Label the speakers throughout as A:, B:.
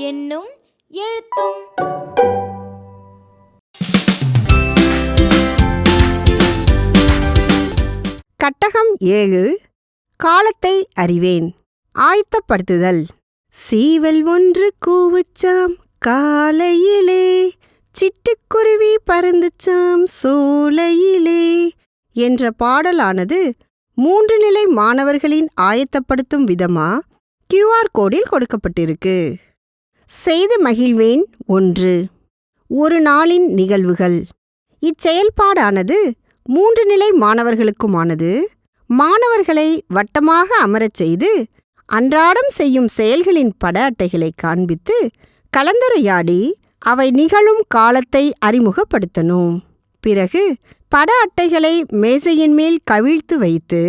A: என்னும் எழுத்தும்.
B: கட்டகம் ஏழு காலத்தை அறிவேன். ஆயத்தப்படுத்துதல். சீவல் ஒன்று கூவுச்சாம் காலையிலே சிட்டுக்குருவி பறந்துச்சாம் சோலையிலே என்ற பாடலானது மூன்று நிலை மாணவர்களின் ஆயத்தப்படுத்தும் விதமா கியூஆர் கோடில் கொடுக்கப்பட்டிருக்கு. செய்து மகிழ்வேன் ஒன்று. ஒரு நாளின் நிகழ்வுகள். இச்செயல்பாடானது மூன்று நிலை மாணவர்களுக்குமானது. மாணவர்களை வட்டமாக அமரச் செய்து அன்றாடம் செய்யும் செயல்களின் பட அட்டைகளை காண்பித்து கலந்துரையாடி அவை நிகழும் காலத்தை அறிமுகப்படுத்தணும். பிறகு பட அட்டைகளை மேசையின் மேல் கவிழ்த்து வைத்து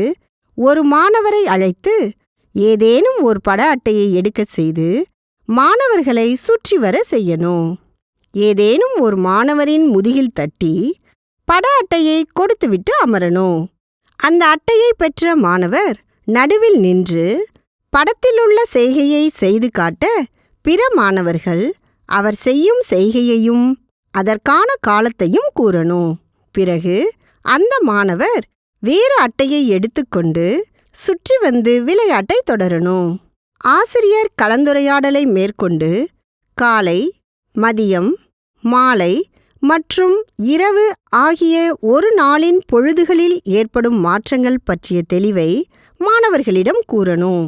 B: ஒரு மாணவரை அழைத்து ஏதேனும் ஒரு பட அட்டையை எடுக்கச் செய்து மாணவர்களை சுற்றி வர செய்யணும். ஏதேனும் ஒரு மாணவரின் முதுகில் தட்டி பட அட்டையை கொடுத்துவிட்டு அமரணும். அந்த அட்டையை பெற்ற மாணவர் நடுவில் நின்று படத்திலுள்ள செய்கையை செய்து காட்ட பிற மாணவர்கள் அவர் செய்யும் செய்கையையும் அதற்கான காலத்தையும் கூறணும். பிறகு அந்த மாணவர் வேறு அட்டையை எடுத்துக்கொண்டு சுற்றி வந்து விளையாட்டை தொடரணும். ஆசிரியர் கலந்துரையாடலை மேற்கொண்டு காலை மதியம் மாலை மற்றும் இரவு ஆகிய ஒரு நாளின் பொழுதுகளில் ஏற்படும் மாற்றங்கள் பற்றிய தெளிவை மாணவர்களிடம் கூறணும்.